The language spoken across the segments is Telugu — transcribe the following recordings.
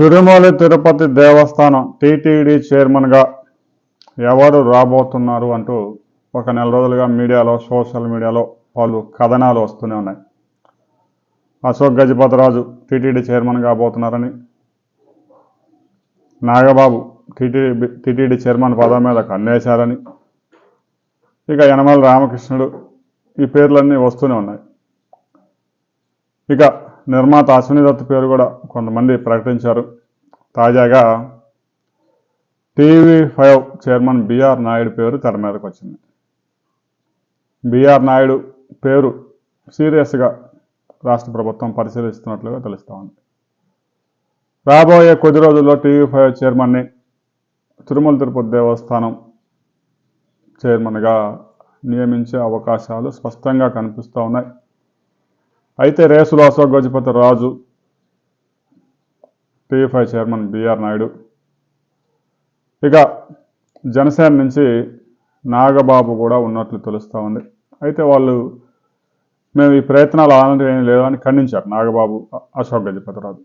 తిరుమల తిరుపతి దేవస్థానం టీటీడీ చైర్మన్గా ఎవరు రాబోతున్నారు అంటూ ఒక నెల రోజులుగా మీడియాలో సోషల్ మీడియాలో పలు కథనాలు వస్తూనే ఉన్నాయి. అశోక్ గజపతిరాజు టీటీడీ చైర్మన్ కాబోతున్నారని నాగబాబు టీటీడీ టీటీడీ చైర్మన్ పదం మీద కన్నేశారని ఇక యనమల రామకృష్ణుడు ఈ పేర్లన్నీ వస్తూనే ఉన్నాయి. ఇక నిర్మాత అశ్విని దత్ పేరు కూడా కొంతమంది ప్రకటించారు. తాజాగా TV five chairman BR Naidu పేరు తెర మీదకి వచ్చింది. బిఆర్ నాయుడు పేరు సీరియస్గా రాష్ట్ర ప్రభుత్వం పరిశీలిస్తున్నట్లుగా తెలుస్తూ ఉంది. రాబోయే కొద్ది రోజుల్లో టీవీ ఫైవ్ చైర్మన్ని తిరుమల తిరుపతి దేవస్థానం చైర్మన్గా నియమించే అవకాశాలు స్పష్టంగా కనిపిస్తూ ఉన్నాయి. అయితే రేసులు Ashok Gajapati Raju TFI chairman BR Naidu. ఇక జనసేన నుంచి నాగబాబు కూడా ఉన్నట్లు తెలుస్తూ ఉంది. అయితే వాళ్ళు మేము ఈ ప్రయత్నాలు అలాంటివి ఏం అని ఖండించారు నాగబాబు అశోక్ గజపతి రాజు.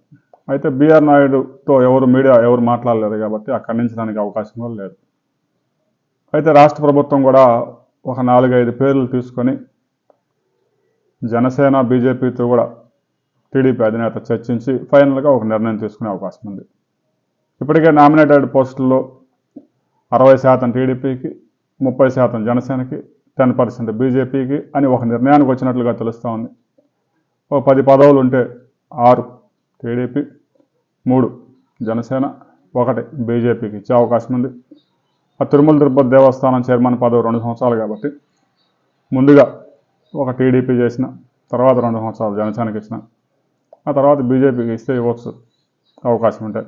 అయితే బిఆర్ నాయుడుతో ఎవరు మీడియా ఎవరు మాట్లాడలేదు కాబట్టి ఆ ఖండించడానికి అవకాశం కూడా లేదు. అయితే రాష్ట్ర ప్రభుత్వం కూడా ఒక నాలుగైదు పేర్లు తీసుకొని జనసేన బీజేపీతో కూడా టీడీపీ అధినేత చర్చించి ఫైనల్గా ఒక నిర్ణయం తీసుకునే అవకాశం ఉంది. ఇప్పటికే నామినేటెడ్ పోస్టుల్లో అరవై శాతం టీడీపీకి ముప్పై శాతం జనసేనకి టెన్ పర్సెంట్ బీజేపీకి అని ఒక నిర్ణయానికి వచ్చినట్లుగా తెలుస్తూ ఉంది. ఓ పది పదవులు ఉంటే ఆరు టీడీపీ మూడు జనసేన ఒకటి బీజేపీకి ఇచ్చే అవకాశం ఉంది. ఆ తిరుమల తిరుపతి దేవస్థానం చైర్మన్ పదవి రెండు సంవత్సరాలు కాబట్టి ముందుగా ఒక టీడీపీ చేసిన తర్వాత రెండు సంవత్సరాలు జనసేనకి ఇచ్చిన ఆ తర్వాత బీజేపీకి ఇస్తే ఇవ్వచ్చు అవకాశం ఉంటే.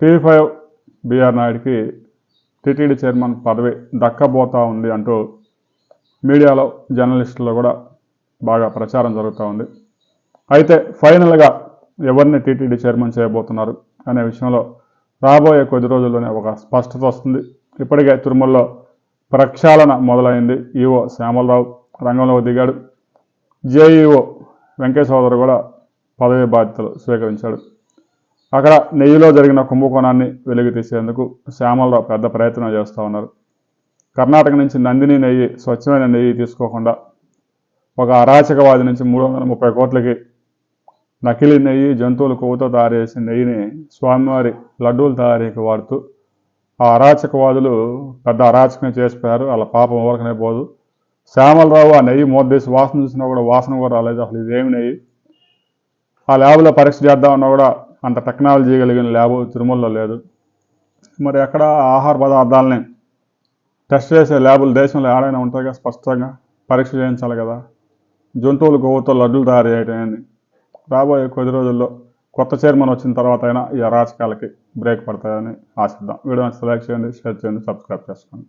టీవీ ఫైవ్ బీఆర్ నాయుడికి టీటీడీ చైర్మన్ పదవి దక్కబోతా ఉంది అంటూ మీడియాలో జర్నలిస్టుల్లో కూడా బాగా ప్రచారం జరుగుతూ ఉంది. అయితే ఫైనల్గా ఎవరిని టీటీడీ చైర్మన్ చేయబోతున్నారు అనే విషయంలో రాబోయే కొద్ది రోజుల్లోనే ఒక స్పష్టత వస్తుంది. ఇప్పటికే తిరుమలలో ప్రక్షాళన మొదలైంది ఈఓ శ్యామలరావు. రంగంలోకి దిగాడు. జేఈఓ వెంకటేశ్వరరావు కూడా పదవి బాధ్యతలు స్వీకరించాడు. అక్కడ నెయ్యిలో జరిగిన కుంభకోణాన్ని వెలుగు తీసేందుకు శ్యామలరావు పెద్ద ప్రయత్నం చేస్తూ ఉన్నారు. కర్ణాటక నుంచి నందిని నెయ్యి స్వచ్ఛమైన నెయ్యి తీసుకోకుండా ఒక అరాచకవాది నుంచి మూడు వందల ముప్పై కోట్లకి నకిలీ నెయ్యి జంతువుల కొవ్వుతో తయారు చేసిన నెయ్యిని స్వామివారి లడ్డూలు తయారీకి వాడుతూ ఆ అరాచకవాదులు పెద్ద అరాచకం చేసిపోయారు. వాళ్ళ పాపం ఊరకనే పోదు. శ్యామలరావు ఆ నెయ్యి మోద్దేసి వాసన చూసినా కూడా వాసన కూడా రాలేదు. అసలు ఇదేమి నెయ్యి? ఆ ల్యాబ్లో పరీక్ష చేద్దామన్నా కూడా అంత టెక్నాలజీ కలిగిన ల్యాబ్ తిరుమలలో లేదు. మరి ఎక్కడ ఆహార పదార్థాలని టెస్ట్ చేసే ల్యాబులు దేశంలో ఏడైనా ఉంటాయిగా స్పష్టంగా? పరీక్ష చేయించాలి కదా. జంతువుల కొవ్వుతో లడ్డూలు తయారు చేయడం రాబోయే కొద్ది రోజుల్లో కొత్త చైర్మన్ వచ్చిన తర్వాత అయినా ఈ అరాచకాలకి బ్రేక్ పడతాయని ఆశిద్దాం. వీడియో లైక్ చేయండి షేర్ చేయండి సబ్స్క్రైబ్ చేసుకోండి.